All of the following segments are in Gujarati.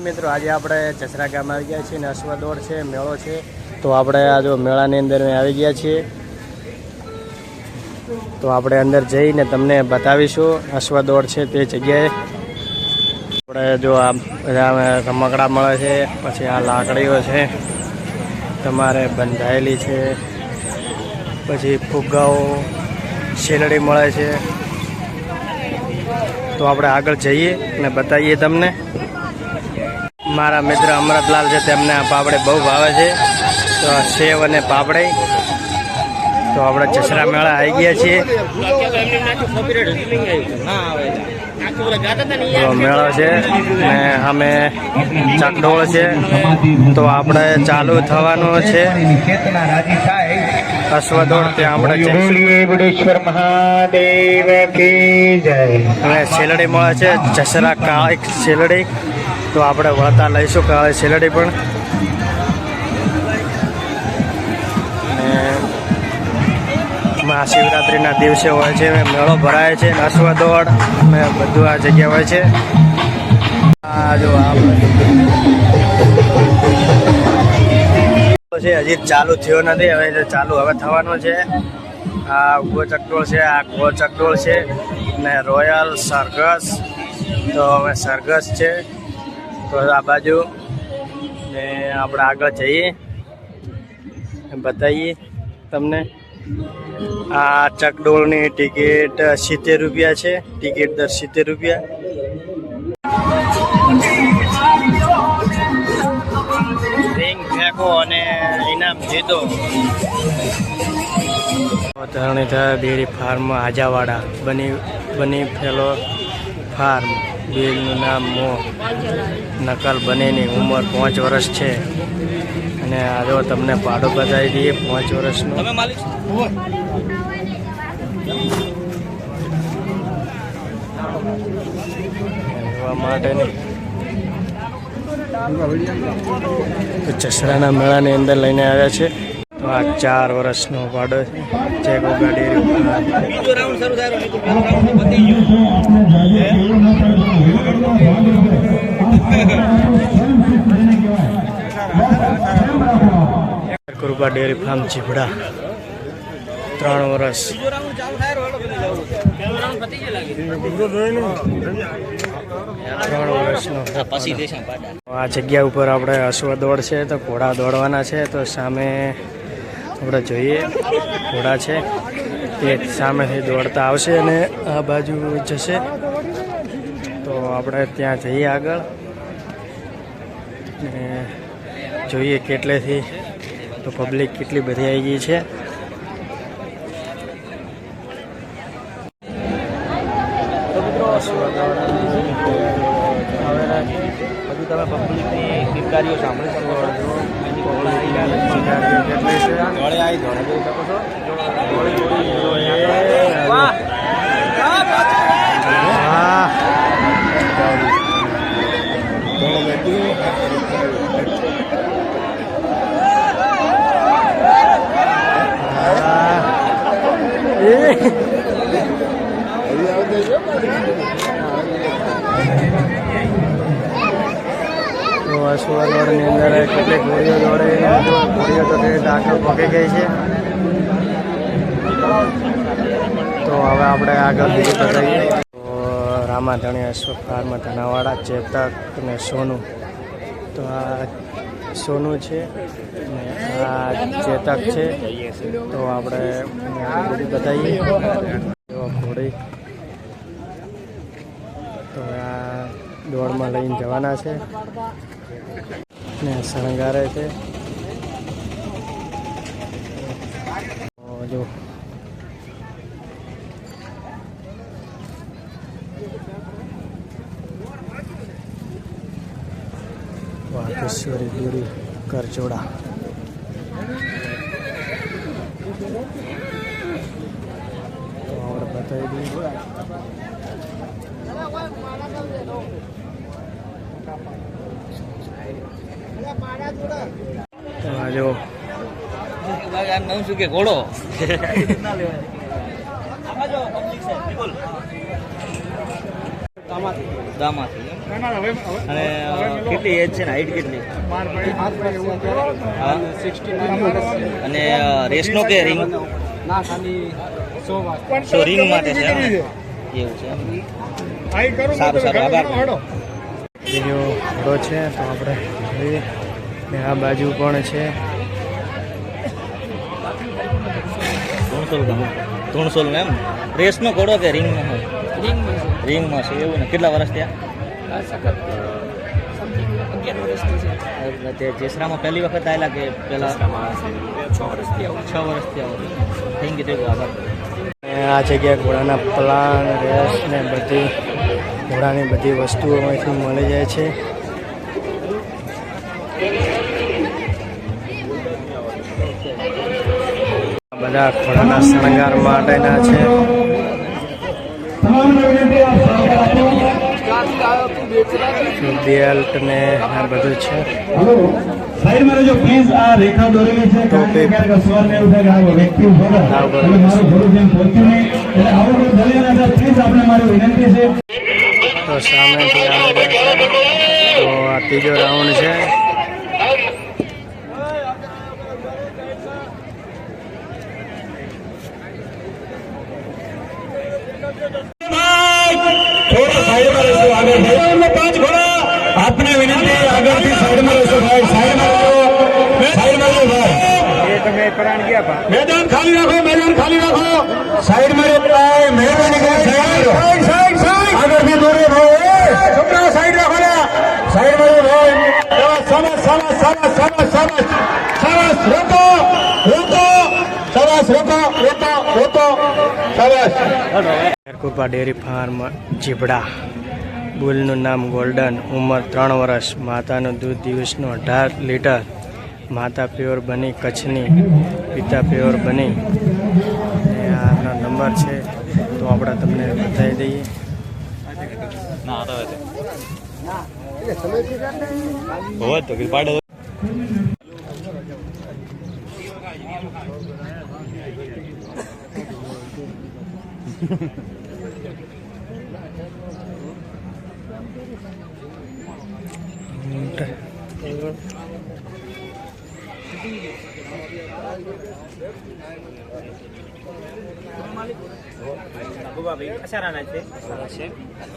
મિત્રો, આજે આપણે જસરા ગામ આવી ગયા છીએ અશ્વદોડ અશ્વ છે, મેળો છે. તો આપણે આ જો મેળાની અંદર આવી ગયા છીએ. તો આપણે અંદર જઈને તમને બતાવીશું અશ્વદોડ છે તે જગ્યાએ. આપણે જો આ બધા રમકડા મળે છે, પછી આ લાકડીઓ છે, તમારે બંધાયેલી છે, પછી ફુગ્ગાઓ શેલડી મળે છે. તો આપણે આગળ જઈએ અને બતાવીએ તમને. મારા મિત્ર અમરતલાલ છે તેમને આ પાપડે બહુ ભાવે છે. તો સેવ અને પાપડે. તો આપણે જસરા મેળા આવી ગયા છીએ. તો મેળો છે ને અમે ચકડોળ છે. તો આપણે ચાલુ થવાનું છે. અશ્વદોડ ત્યાં આપણે અને મહાદેવ હવે શેલડી મળે છે જસરા કાળી શેલડી. તો આપણે વળતા લઈશું કાલે સેલડી પણ. મહાશિવરાત્રિના દિવસે હોય છે મેળો ભરાય છે અશ્વ દોડ ને બધું આ જગ્યા હોય છે. આ જો છે, હજી ચાલુ થયો નથી, હવે ચાલુ હવે થવાનું છે. આ ઊભો ચકડોળ છે, આ ગો ચકડોળ છે, ને રોયલ સરઘસ. તો હવે સરઘસ છે. તો આ બાજુ ને આપણે આગળ જઈએ. બતાવીએ તમને. આ ચકડોળની ટિકિટ સિત્તેર રૂપિયા છે. ટિકિટ દર સિત્તેર રૂપિયા. રિંગ અને ઇનામ જીતો. Taranidhar dairy farm, Ajawada. બની બની ફેલો ફાર્મ. બેલનું નામ મો નકલ બનેની ઉંમર પાંચ વર્ષ છે. અને આજો તમને ભાડું બતાવી દઈએ પાંચ વર્ષનો. રહેવા માટેની ચસરાના મેળાની અંદર લઈને આવ્યા છે. આ ચાર વર્ષનો પાડો છે. કૃપા ડેરી ફાર્મ ચીભડા ત્રણ વર્ષ. ત્રણ વર્ષનો. આ જગ્યા ઉપર આપણે અશ્વ દોડ છે તો ઘોડા દોડવાના છે તો સામે આપણે જોઈએ. ઘોડા છે. તે સામેથી દોડતા આવશે અને આ બાજુ જશે. તો આપણે ત્યાં જઈએ આગળ. ને જોઈએ કેટલેથી તો પબ્લિક કેટલી બધી આવી ગઈ છે બધું તમે પબ્લિકની કિરકારીઓ સાંભળી શકો છો કેટલી છે જોડે આવી જોડે જોઈ શકો છો હા અશ્વર રોડની અંદર કેટલીક ગોળીઓ દોડે ઘોડીઓ તો તે આગળ પકી ગઈ છે. તો હવે આપણે આગળ બીજું બતાવીએ તો રામાધણી અશોક ફાર્મા ધનાવાડા, ચેતક ને સોનું. તો આ સોનું છે ને આ ચેતક છે. તો આપણે બતાવીએ ઘોડી. તો આ દોડમાં લઈને જવાના છે. ને શણગારે છે. જો વાઘેશ્વરી ડેરી કરચોડા તો આપણે બતાવી દઈએ. તો આ જો. નામ શું કે ઘોડો? દામાથી. અને કેટલી એજ છે ને? હાઈટ કેટલી? હા? અને રેસનો કે રિંગ સો રિંગ માટે છે એવું છે એમ. સારું સારું. આભાર બીજો ઘોડો છે તો આપણે જોઈએ ને આ બાજુ પણ છે. ત્રણસો ત્રણસો એમ? રેસનો ઘોડો કે રિંગનો હોય? રિંગમાં છે. એવું ને? કેટલા વર્ષ થયા? એટલે તે જેસરામાં પહેલી વખત આવેલા કે પહેલા? છ વર્ષથી આવો થેન્ક યુ થેન્ક યુ આભાર. આ જગ્યાએ ઘોડાના પ્લાન રેસ ને બધી ઘોડાની બધી વસ્તુઓ અહીંથી મળી જાય છે. આ બધા ઘોડાના શણગાર માટેના છે. બેલ્ટ ને આ બધું છે. સાઈડમાં રહેજો પ્લીઝ આ રેખા દોરેલી છે. કારણ કે ને એવું થાય કે આ વ્યક્તિ ઊભો એટલે મારું ઘોડું જેમ પહોંચ્યું નહીં. એટલે આવું કોઈ ભલે ના થાય પ્લીઝ આપણે મારી વિનંતી છે. તો છે. તો આ ત્રીજો રાઉન્ડ છે થોડા સાઈડમાં રહેશો આગળ ભાઈઓ એમને પાંચ ઘોડા આપને વિનંતી આગળથી સાઈડમાં રહેશો ભાઈ સાઈડમાં રહેજો સાઈડમાં રહેજો ભાઈ મેદાન ખાલી રાખો મેદાન ખાલી રાખો. સાઈડમાં રહેજો ભાઈ મહેરબાની કરી સાઈડ સાઈડ સાઈડ દોરે ભાઈ. સાઈડ રાખો ને ભાઈ. સરસ સરસ સરસ શાબાશ રોકો રોકો. રોકો રોકો રોકો. સરસ. કુપા ડેરી ફાર્મ જીબડા બુલનું નામ ગોલ્ડન. ઉંમર ત્રણ વર્ષ. માતાનું દૂધ દિવસનું અઢાર લીટર. માતા પ્યોર બની કચ્છની પિતા પ્યોર બની. અને આનો નંબર છે તો આપણે તમને બતાવી દઈએ.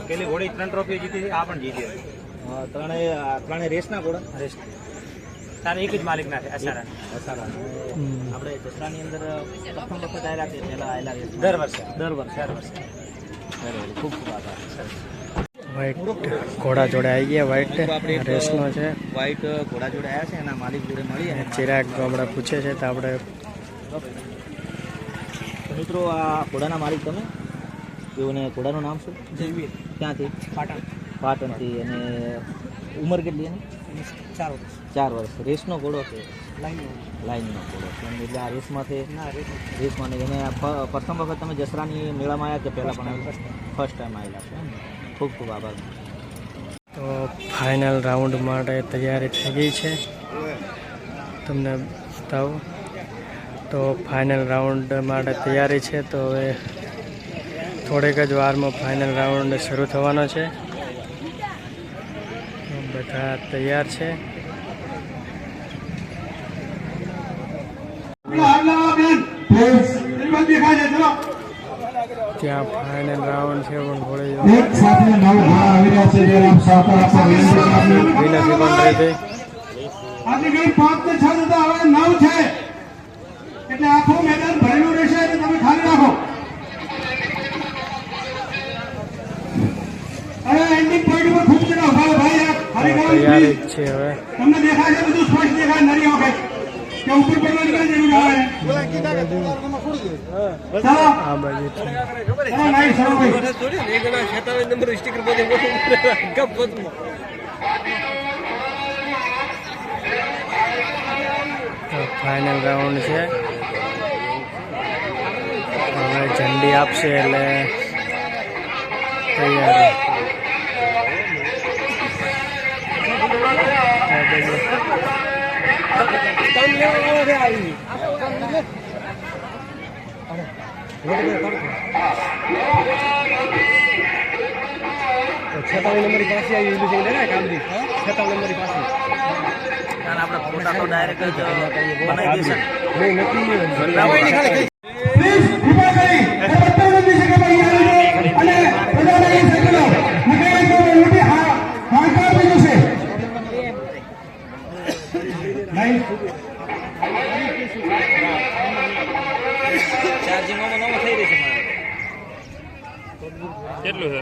પેલી ઘોડી ત્રણ ટ્રોફી જીતી છે આ પણ જીતી ત્રણેય આ ત્રણેય રેસના ઘોડા? રેસ. તારે એક જ માલિક ના છે અસારા. આપણે દસરાની અંદર પ્રથમ વખત આવેલા છે પહેલા આવેલા છે. દર વર્ષે. દર વર્ષે દર વર્ષે. ખૂબ ખૂબ આભાર. વ્હાઈટ ઘોડા જોડે આવી ગયા આપણે વ્હાઈટ રેસનો છે. વ્હાઈટ ઘોડા જોડે આવ્યા છે એના માલિક જોડે મળી અને ચિરાગ ગામડા પૂછે છે તો આપણે મિત્રો આ ઘોડાના માલિક તમે? એવું ને ઘોડાનું નામ શું? જયવીર. ક્યાંથી? પાટણ. પાટણથી. અને ઉંમર કેટલી એની? ચાર વર્ષ. ચાર વર્ષ. રેસનો ઘોડો છે? લાઈનનો. ઘોડો છે. એટલે આ રેસમાંથી? રેસમાં નહીં અને પ્રથમ વખત તમે જસરાની મેળામાં આવ્યા કે પહેલાં પણ ફર્સ્ટ ટાઈમ આવેલા છો એમ ને? ખૂબ ખૂબ આભાર. તો ફાઇનલ રાઉન્ડ માટે તૈયારી થઈ ગઈ છે. તમને બતાવું. તો ફાઇનલ રાઉન્ડ માટે તૈયારી છે, તો હવે થોડીક જ વારમાં ફાઇનલ રાઉન્ડ શરૂ થવાનો છે. બધા તૈયાર છે. ત્યાં ફાઇનલ રાઉન્ડ છે પણ ઘોડે એક સાથે નવ ઘોડા આવી રહ્યા છે જ્યારે આપ સહકાર આપવા વિનંતી આપની. વિનંતી પણ રહી હતી આજે ગઈ પાંચ ને છ હતા હવે નવ છે. એટલે આખું મેદાન ભરેલું રહેશે એટલે તમે ખાલી રાખો. હવે એન્ડિંગ પોઈન્ટ ખૂબ જણા ઊભા ભાઈ આ તૈયારી છે હવે. તમને દેખાય છે બધું સ્પષ્ટ દેખાય નરી વખત કે ઉપર પડવાની કઈ જરૂર આવે ચાલો આ બાજુથી ચાલો નાઈ ચાલો ભાઈ તો ફાઇનલ રાઉન્ડ છે હવે ઝંડી આપશે એટલે તૈયારી આ બાજુ કારણ આપણે ફોટા તો ડાયરેક્ટ જ બનાવી કરી એ બધા વિનંતી છે કે ભાઈ આવી જાઓ અને બધાને અહીં સાંકળો. મિઠાઈ તો મોટી હા હાહાકાર થઈ જશે. નહીં ચાર્જિંગ નવો નવો થઈ રહેશે મારે કેટલું છે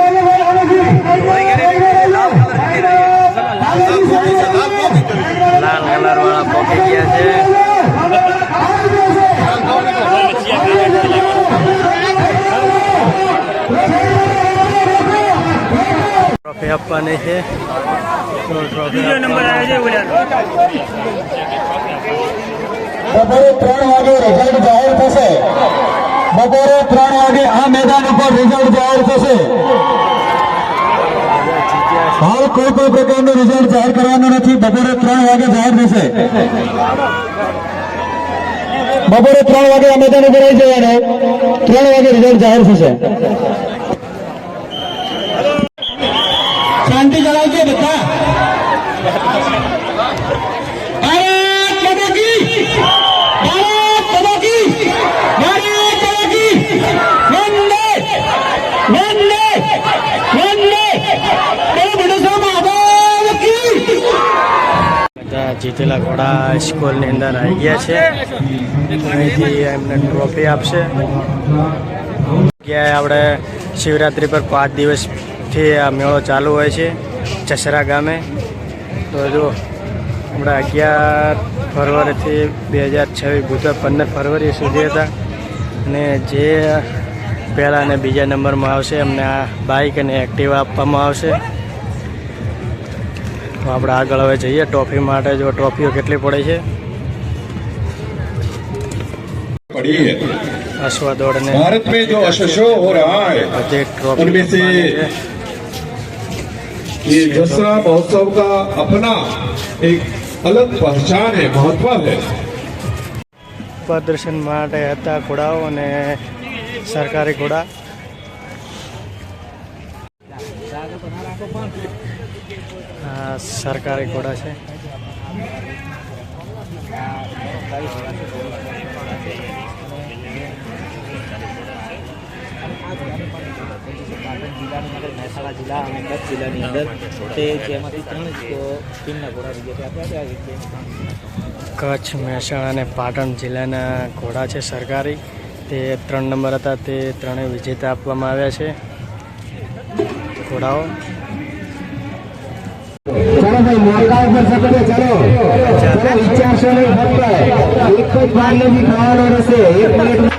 ગયા છે. ટ્રોફી આપવાની છે બપોરે ત્રણ વાગે રિઝલ્ટ જાહેર થશે. બપોરે ત્રણ વાગે આ મેદાન ઉપર રિઝલ્ટ જાહેર થશે. હાલ કોઈ કોઈ પ્રકારનું રિઝલ્ટ જાહેર કરવાનું નથી. બપોરે ત્રણ વાગે જાહેર થશે. બપોરે ત્રણ વાગે આ મેદાન ઉપર આવી જવાનું. ત્રણ વાગે રિઝલ્ટ જાહેર થશે. શાંતિ જણાવજો બધા. ઘોડા સ્કૂલની અંદર આવી ગયા છે. અહીંથી એમને ટ્રોફી આપશે. ક્યાંય આપણે શિવરાત્રિ પર પાંચ દિવસથી આ મેળો ચાલુ હોય છે, ચસરા ગામે. તો જો આપણે અગિયાર ફરવરીથી બે હજાર છવ્વીસ બુધવાર પંદર ફરવરી સુધી હતા. અને જે પહેલાં અને બીજા નંબરમાં આવશે એમને આ બાઇક અને એક્ટિવા આપવામાં આવશે. તો આપણે આગળ હવે જઈએ ટ્રોફી માટે જો ટ્રોફીઓ કેટલી પડે છે पड़ी है અશ્વા દોડને भारत में जो अशो हो रहा है બધી ટ્રોફી उनमें से ये दसरा महोत्सव का अपना एक अलग पहचान है महत्व है પ્રદર્શન માટે હતા ઘોડાઓ અને સરકારી ઘોડા સરકારી ઘોડા છે. મહેસાણા જિલ્લા અને કચ્છ જિલ્લાની અંદર તે જેમાંથી ત્રણ ટીમના ઘોડા વિજેતા કચ્છ મહેસાણા અને પાટણ જિલ્લાના ઘોડા છે સરકારી. તે ત્રણ નંબર હતા. તે ત્રણેય વિજેતા આપવામાં આવ્યા છે. ઘોડાઓ. ચાલો ભાઈ મોકા ઉપર સકડે ચાલો. ચાલો. વિચારશો નહીં ફક્ત. એક જ વાર નથી ખાવાનો રહેશે. એક મિનિટ